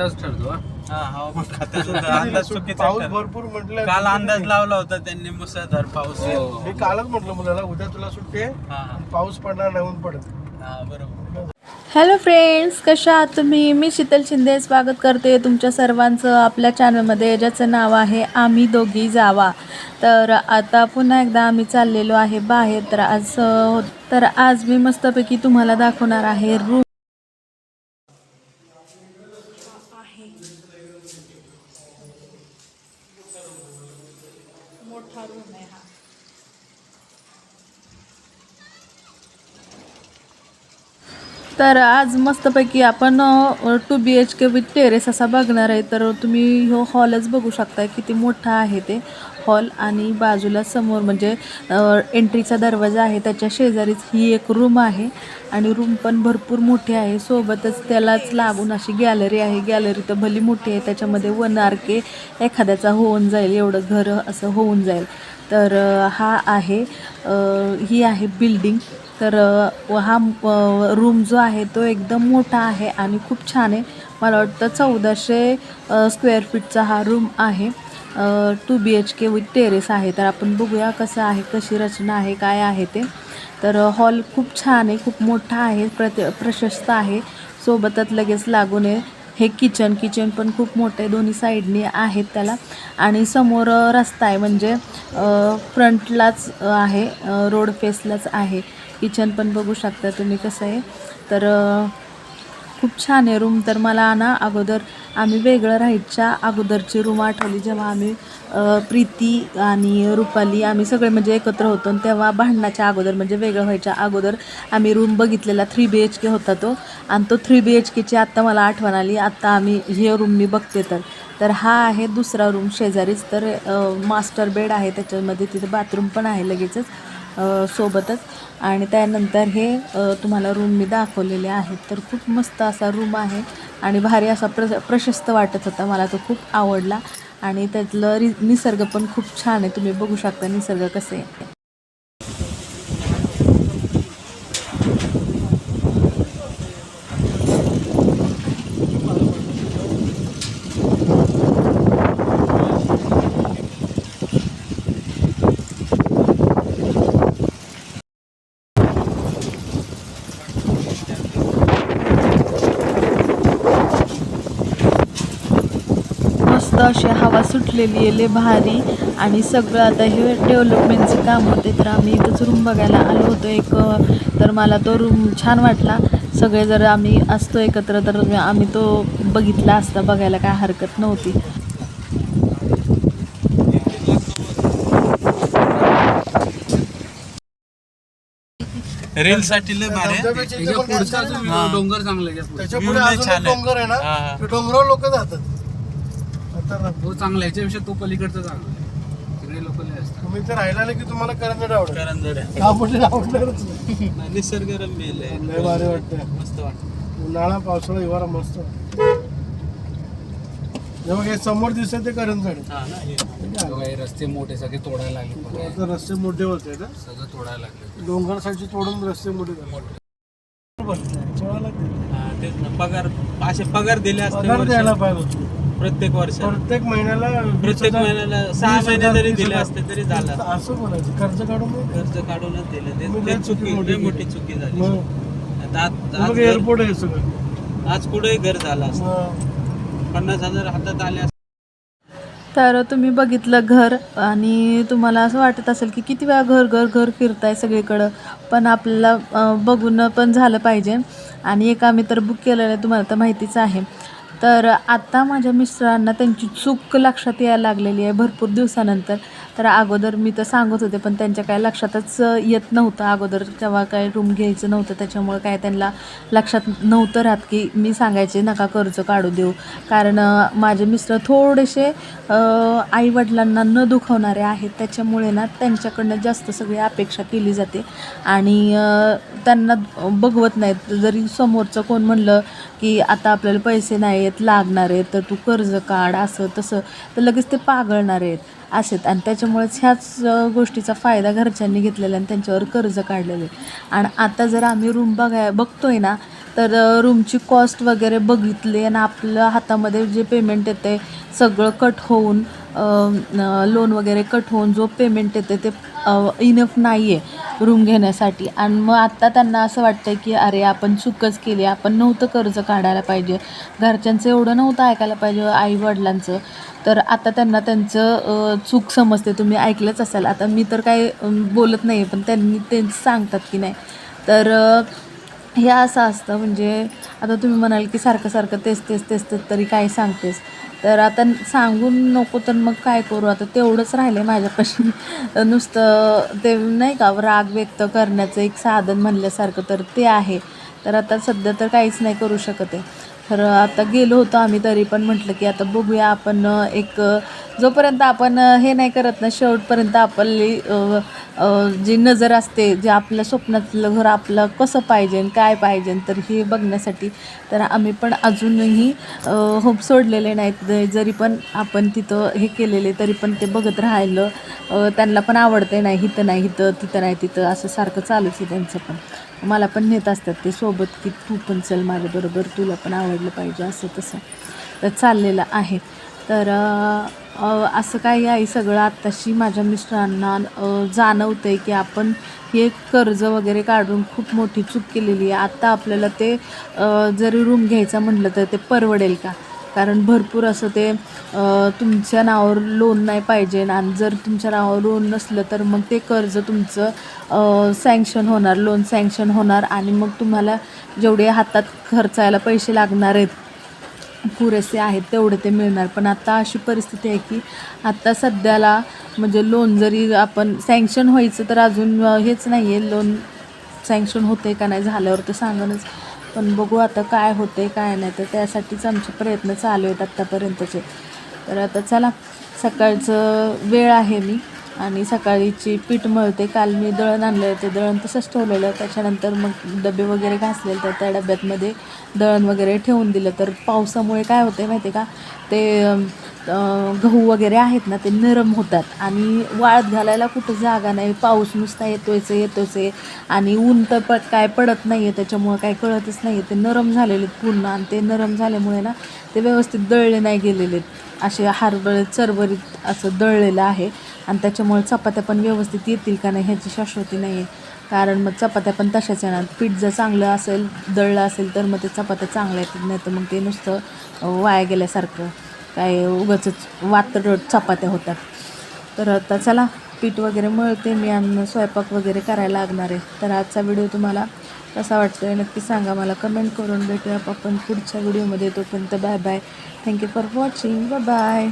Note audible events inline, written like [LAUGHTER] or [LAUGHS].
अंदाज ठरतो हा. हा हवामान [LAUGHS] खात्याचा तर अंदाज चुकीचा पाऊस ठरला. भरपूर म्हटलं काल अंदाज लावला होता त्यांनी मुसळधार पाऊस येईल. हो. मी कालच म्हटलं मुलाला उद्या तुला सुट्टी आहे हा हा. पाऊस पडणार नाही ऊन पडत हा बरोबर हॅलो फ्रेंड्स कशा आहात तुम्ही मी शीतल शिंदे स्वागत करते तुमच्या सर्वांचं आपल्या चॅनलमध्ये ज्याचं नाव आहे आम्ही दोघी जावा तर आता पुन्हा एकदा आम्ही चाललेलो आहे बाहेर तर आज अ, तर आज मी मस्तपैकी तुम्हाला दाखवणार आहे रूम मोठा रूम आहे हा. तर आज मस्तपैकी आपण two B H K with terrace असा बघणार आहे. तर तुम्ही हो हॉलच बघू शकता किती मोठा आहे ते. हॉल आणि बाजूला समोर म्हणजे एंट्रीचा दरवाजा आहे. त्याच्या शेजारीच ही एक रूम आहे आणि रूम पण भरपूर मोठी आहे. सोबतच त्यालाच लागून अशी गॅलरी आहे. गॅलरी तर भली मोठी आहे. त्याच्यामध्ये वन आर के एखाद्याचा होऊन जाईल. एवढं घर असं होऊन जाईल. तर हा आहे ही आहे बिल्डिंग तर हा रूम जो आहे तो एकदम मोठा आहे आणि खूप छान आहे. मला वाटतं चौदाशे स्क्वेअर फीटचा हा रूम आहे. Two B H K with terrace आहे. तर आपण बघूया कसं आहे कशी रचना आहे काय आहे ते. तर हॉल खूप छान आहे खूप मोठा आहे प्रत प्रशस्त आहे. सोबतच लगेच लागून आहे. हे किचन किचन पण खूप मोठं आहे. दोन्ही साईडने आहेत त्याला. आणि समोर रस्ता आहे. म्हणजे फ्रंटलाच आहे. रोड फेसलाच आहे. किचन पण बघू शकता तुम्ही कसं आहे. तर खूप छान आहे रूम तर मला ना अगोदर आम्ही वेगळं राहायच्या अगोदरची रूम आठवली जेव्हा आम्ही प्रीती आणि रुपाली आम्ही सगळे म्हणजे एकत्र होतो आणि तेव्हा भांडणाच्या अगोदर म्हणजे वेगळं व्हायच्या अगोदर आम्ही रूम बघितलेला थ्री बी एच के होता तो. आणि तो थ्री बी एच केची आत्ता मला आठवण आली. आत्ता आम्ही हे रूम मी बघते तर. तर हा आहे दुसरा रूम शेजारीच. तर मास्टर बेड आहे त्याच्यामध्ये. तिथे बाथरूम पण आहे लगेचच सोबतच. आणि त्यानंतर हे तुम्हाला रूम मी दाखवलेले आहेत. तर खूप मस्त असा रूम आहे. आणि भारी असा प्र प्रशस्त वाटत होता. मला तो खूप आवडला. आणि त्यातलं रि निसर्ग पण खूप छान आहे. तुम्ही बघू शकता निसर्ग कसे आहे मस्त अशी हवा सुटलेली आहे लय भारी आणि सगळं आता हे डेव्हलपमेंटचं काम होते तर आम्ही इथंच रूम बघायला आलो होतो एक तर मला तो रूम छान वाटला सगळे जर आम्ही असतो एकत्र तर आम्ही तो बघितला असता बघायला काय हरकत नव्हती रील साठी लय भारी आहे. इथे पण पुढचा? डोंगर चांगला आहे त्याच्या पुढचा. त्याच्या View पुढे लय अजून छान एक आहे. डोंगर आहे हा, ना हा. ते डोंगरावर लोक जातात तो चांगला आहे. याच्यापेक्षा तो पलीकडचा चांगला आहे. तिकडे लोक लय असतात तुम्ही तर राहिला की तुम्हाला करंजड आवडेल करंजड आहे. आपण आवडणारच नाही. नाही, निसर्गरम्य लय. लय भारी वाटतं. मस्त वाटतं उन्हाळा पावसाळा हिवाळा मस्त हे समोर दिसत ते करंजड हा ना हे. बघा, हे रस्ते मोठे सगळे तोडायला लागले बघा. आता रस्ते मोठे होते ना सगळं तोडायला लागले डोंगर साईडचे तोडून रस्ते मोठे झाले. सोळा लाख दिले. हा, तेच ना पगार असे पगार दिले असते पगार द्यायला. पाहिजे होते. प्रत्येक वर्ष प्रत्येक महिन्याला प्रत्येक महिन्याला सहा महिने जरी दिले. असते तरी झालं. असं बोलायचं. कर्ज काढून. खर्च काढूनच दिले. ते- चुकी मोठी मोठी. चुकी झाली. आता एअरपोर्ट आहे सगळं. आज कुठेही घर झालं असतं. पन्नास हजार हातात आले असते. तर तुम्ही बघितलं घर आणि तुम्हाला असं वाटत असेल की किती वेळा घर घर घर फिरताय सगळीकडं पण आपल्याला बघून पण झालं पाहिजे. आणि एक आम्ही तर बुक केलेलं आहे तुम्हाला तर माहितीच आहे. तर आत्ता माझ्या मिस्टरांना त्यांची चूक लक्षात यायला लागलेली आहे भरपूर दिवसानंतर. तर अगोदर मी तर सांगत होते पण त्यांच्या काय लक्षातच येत नव्हतं. अगोदर जेव्हा काय रूम घ्यायचं नव्हतं त्याच्यामुळे काय त्यांना लक्षात नव्हतं राहत की मी सांगायचे नका कर्ज काढू देऊ. कारण माझे मिस्टर थोडेसे आईवडिलांना न दुखवणारे आहेत. त्याच्यामुळे ना त्यांच्याकडनं जास्त सगळी अपेक्षा केली जाते. आणि त्यांना बघवत नाहीत. जरी समोरचं कोण म्हणलं की आता आपल्याला पैसे नाही आहेत लागणार आहेत तर तू कर्ज काढ असं तसं तर लगेच ते पागळणार आहेत. असेत. आणि त्याच्यामुळेच ह्याच गोष्टीचा फायदा घरच्यांनी घेतलेला आणि त्यांच्यावर कर्ज काढलेले आणि आता जर आम्ही रूम बघाय बघतोय ना तर रूमची कॉस्ट वगैरे बघितली आणि आपलं हातामध्ये जे पेमेंट येते सगळं कट होऊन लोन वगैरे कट होऊन जो पेमेंट येते ते इनफ नाही आहे रूम घेण्यासाठी. आणि मग आत्ता त्यांना असं वाटतं की अरे आपण चूकच केली. आपण नव्हतं कर्ज काढायला पाहिजे. घरच्यांचं एवढं नव्हतं ऐकायला पाहिजे आई वडिलांचं तर आता त्यांना त्यांचं चूक समजते. तुम्ही ऐकलंच असाल. आता मी तर काय बोलत नाही आहे पण त्यांनी ते सांगतात की नाही. तर हे असं असतं. म्हणजे आता तुम्ही म्हणाल की सारखं सारखं तेच तेच तेच तेच तरी काय सांगतेस. तर आता सांगून नको तर मग काय करू? आता तेवढंच राहिलं आहे माझ्यापाशी नुसतं ते नाही का राग व्यक्त करण्याचं एक साधन म्हणल्यासारखं तर ते आहे. तर आता सध्या तर काहीच नाही करू शकत आहे. तर आता गेलो होतो आम्ही तरी पण म्हटलं की आता बघूया आपण एक जोपर्यंत आपण हे नाही करत ना शेवटपर्यंत आपली जी नजर असते जे आपल्या स्वप्नातलं घर आपलं कसं पाहिजे काय पाहिजे तर हे बघण्यासाठी तर आम्ही पण अजूनही होप सोडलेले नाहीत. जरी पण आपण तिथं हे केलेले तरी पण ते बघत राहिलं. त्यांना पण आवडते नाही इथं नाही इथं तिथं नाही तिथं असं सारखं चालूच आहे त्यांचं पण. मला पण नेत असतात ते सोबत की तू पण चल माझ्याबरोबर तुला पण आवडलं पाहिजे असं तसं. तर चाललेलं आहे. तर असं काही आहे सगळं आत्ताशी माझ्या मिस्टरांना जाणवतं आहे की आपण हे कर्ज वगैरे काढून खूप मोठी चूक केलेली आहे. आत्ता आपल्याला ते जरी रूम घ्यायचा म्हटलं तर ते परवडेल का? कारण भरपूर असं ते तुमच्या नावावर लोन नाही पाहिजे आणि जर तुमच्या नावावर लोन नसलं तर मग ते कर्ज तुमचं सँक्शन होणार लोन सँक्शन होणार आणि मग तुम्हाला जेवढे हातात खर्चायला पैसे लागणार आहेत पुरेसे आहेत तेवढे ते मिळणार. पण आता अशी परिस्थिती आहे की आत्ता सध्याला म्हणजे लोन जरी आपण सँक्शन व्हायचं तर अजून हेच नाही आहे लोन सँक्शन होते का नाही झाल्यावर ते सांगणच. पण बघू आता काय होते काय नाही. तर त्यासाठीच आमचे प्रयत्न चालू आहेत आत्तापर्यंतचे. तर आता चला सकाळचं वेळ आहे मी. आणि सकाळीची पीठ मळते काल मी दळण आणलं ते दळण तसंच ठेवलेलं. त्याच्यानंतर मग डबे वगैरे घासलेले तर त्या डब्यातमध्ये दळण वगैरे ठेवून दिलं. तर पावसामुळे काय होते माहिती आहे का? ते गहू वगैरे आहेत ना ते नरम होतात. आणि वाळत घालायला कुठं जागा नाही. पाऊस नुसता येतोयच येतोच आहे आणि ऊन तर प काय पडत नाही आहे त्याच्यामुळं काय कळतच नाही आहे ते नरम झालेले आहेत पूर्ण. आणि ते नरम झाल्यामुळे ना ते व्यवस्थित दळले नाही गेलेले आहेत. असे हरभरे चरबरीत असं दळलेलं आहे. आणि त्याच्यामुळे चपात्या पण व्यवस्थित येतील का नाही ह्याची शाश्वती नाही आहे कारण मग चपात्या पण तशाच येणार. पीठ जर चांगलं असेल दळलं असेल तर मग ते चपात्या चांगल्या येतील नाही तर मग ते नुसतं वाया गेल्यासारखं. काय उगाच वातड चपात्या होतात. तर आता चला पीठ वगैरे मळते मी आणि स्वयंपाक वगैरे करायला लागणार आहे. तर आजचा व्हिडिओ तुम्हाला कसा वाटतो आहे नक्की सांगा मला. कमेंट करून भेटूया. आपण पुढच्या व्हिडिओमध्ये तोपर्यंत bye bye. Thank you for watching bye bye